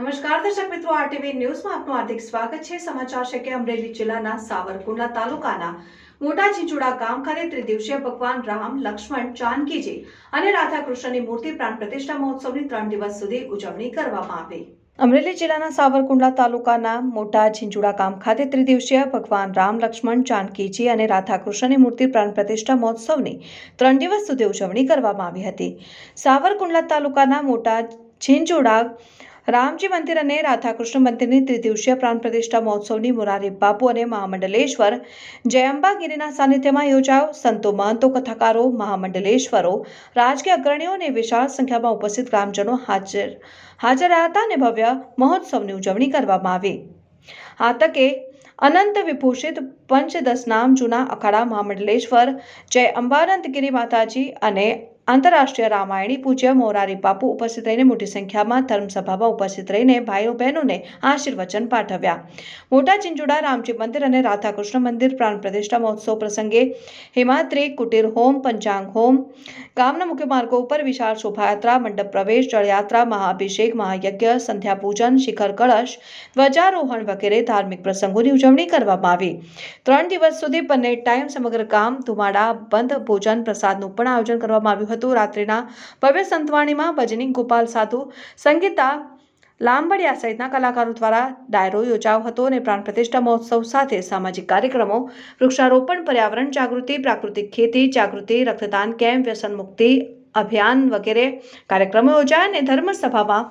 નમસ્કાર, દર્શક મિત્રો આરટીવી ન્યૂઝમાં આપનું હાર્દિક સ્વાગત છે. સમાચાર છે કે અમરેલી જિલ્લાના સાવરકુંડલા તાલુકાના મોટા ચીચુડા ગામ ખાતે ત્રિદિવસીય ભગવાન રામ લક્ષ્મણ જાનકીજી અને રાધાકૃષ્ણની મૂર્તિ પ્રાણ પ્રતિષ્ઠા મહોત્સવની ત્રણ દિવસ સુધી ઉજવણી કરવામાં આવી. અમરેલી જિલ્લાના સાવરકુંડલા તાલુકાના મોટા ઝીંઝુડા ગામ ખાતે ત્રિદિવસીય ભગવાન રામ લક્ષ્મણ જાનકીજી અને રાધાકૃષ્ણની મૂર્તિ પ્રાણ પ્રતિષ્ઠા મહોત્સવની ત્રણ દિવસ સુધી ઉજવણી કરવામાં આવી હતી. સાવરકુંડલા તાલુકાના મોટા ઝીંઝુડા રામજી મંદિર અને રાધાકૃષ્ણ મંદિરની ત્રિદિવસીય પ્રાણ પ્રતિષ્ઠા મહોત્સવની મુરારી બાપુ અને મહામંડલેશ્વર જયંબાગીરીના સાનિધ્યમાં યોજાયો. સંતો, મહંતો, કથાકારો, મહામંડલેશ્વરો, રાજકીય અગ્રણીઓ અને વિશાળ સંખ્યામાં ઉપસ્થિત ગ્રામજનો હાજર હાજર રહ્યા હતા અને ભવ્ય મહોત્સવની ઉજવણી કરવામાં આવી. આ તકે અનંત વિભૂષિત પંચદસ નામ જૂના અખાડા મહામંડલેશ્વર, જય અંબાનંદગીરી માતાજી અને આંતરરાષ્ટ્રીય રામાયણી, પૂજ્ય મોરારી બાપુ ઉપસ્થિત રહીને મોટી સંખ્યામાં ધર્મસભામાં ઉપસ્થિત રહીને ભાઈઓ બહેનોને આશીર્વચન પાઠવ્યા. મોટા ચિંજુડા રામજી મંદિર અને રાધાકૃષ્ણ મંદિર પ્રાણ પ્રતિષ્ઠા મહોત્સવ પ્રસંગે હિમાત્રી કુટીર હોમ, પંચાંગ હોમ, ગામના મુખ્ય માર્ગો ઉપર વિશાળ શોભાયાત્રા, મંડપ પ્રવેશ, જળયાત્રા, મહાઅભિષેક, મહાયજ્ઞ સંધ્યા પૂજન શિખર કળશ, ધ્વજારોહણ વગેરે ધાર્મિક પ્રસંગોની ઉજવણી કરવામાં આવી. ત્રણ દિવસ સુધી બંને ટાઈમ સમગ્ર ગામ ધુમાડા, બંધ ભોજન પ્રસાદનું પણ આયોજન કરવામાં આવ્યું હતું. રાત્રિના ભવ્ય સંતવાણીમાં ભજની ગોપાલ સાધુ, સંગીતા લાંબડિયા સહિતના કલાકારો દ્વારા ડાયરો યોજાયો હતો અને પ્રાણ પ્રતિષ્ઠા મહોત્સવ સાથે સામાજિક કાર્યક્રમો, વૃક્ષારોપણ, પર્યાવરણ જાગૃતિ, પ્રાકૃતિક ખેતી, જાગૃતિ, રક્તદાન કેમ્પ વ્યસન મુક્તિ અભિયાન વગેરે કાર્યક્રમો યોજાયા અને ધર્મસભામાં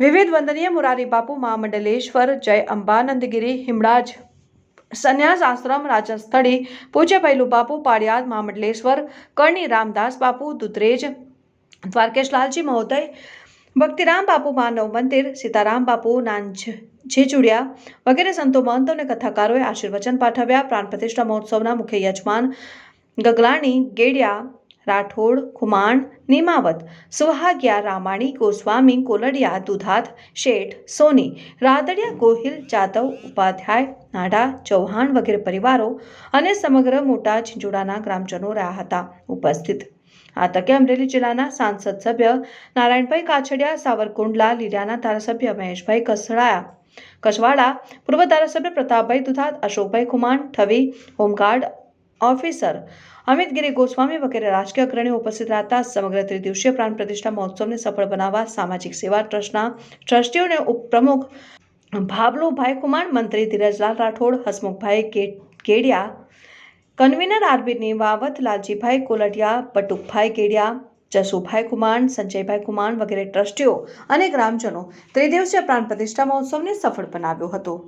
વિવિધ વંદનીય મુરારી બાપુ, મહામંડલેશ્વર, જય અંબાનંદગીરી હિમડાજ સંન્યાસ આશ્રમ રાજસ્થળી પૂજ્ય પહેલું બાપુ પાડિયાદ મહામંડલેશ્વર, કરણી રામદાસ બાપુ દુધરેજ દ્વારકેશ લાલજી મહોદય, ભક્તિરામ બાપુ માનવ મંદિર, સીતારામ બાપુ નાંજ ઝીચુડિયા વગેરે સંતો, મહંતો અને કથાકારોએ આશીર્વચન પાઠવ્યા. પ્રાણ પ્રતિષ્ઠા મહોત્સવના મુખ્ય યજમાન ગગલાણી ગેડિયા રાઠોડ, ખુમાણ, નિમાવત, સુહાગિયા, રામાણી, ગોસ્વામી, કોલડિયા, દુધાત, શેઠ, સોની, રાદડિયા, ગોહિલ જાદવ ઉપાધ્યાય, નાડા, ચૌહાણ વગેરે પરિવારો અને સમગ્ર મોટા ઝીંઝુડાના ગ્રામજનો રહ્યા હતા ઉપસ્થિત. આ તકે અમરેલી જિલ્લાના સાંસદ સભ્ય નારાયણભાઈ કાછડિયા, સાવરકુંડલા લીરાના ધારાસભ્ય મહેશભાઈ કસડાયા, કસવાડા પૂર્વ ધારાસભ્ય Pratapbhai Dudhat, Ashokbhai Khuman, Thavi, home guard officer Amitgiri Goswami વગેરે રાજકીય અગ્રણીઓ ઉપસ્થિત રહેતા સમગ્ર ત્રિદિવસીય પ્રાણ પ્રતિષ્ઠા મહોત્સવને સફળ બનાવવા સામાજિક સેવા ટ્રસ્ટના ટ્રસ્ટીઓને ઉપપ્રમુખ ભાબલુભાઈ કુમાર, મંત્રી ધીરજલાલ રાઠોડ, હસમુખભાઈ કેડિયા, કન્વીનર આરબી નિવાવત લાલજીભાઈ કોલટિયા, બટુકભાઈ કેડિયા, જસુભાઈ કુમાર, સંજયભાઈ કુમાર વગેરે ટ્રસ્ટીઓ અને ગ્રામજનો ત્રિદિવસીય પ્રાણ પ્રતિષ્ઠા મહોત્સવને સફળ બનાવ્યો હતો.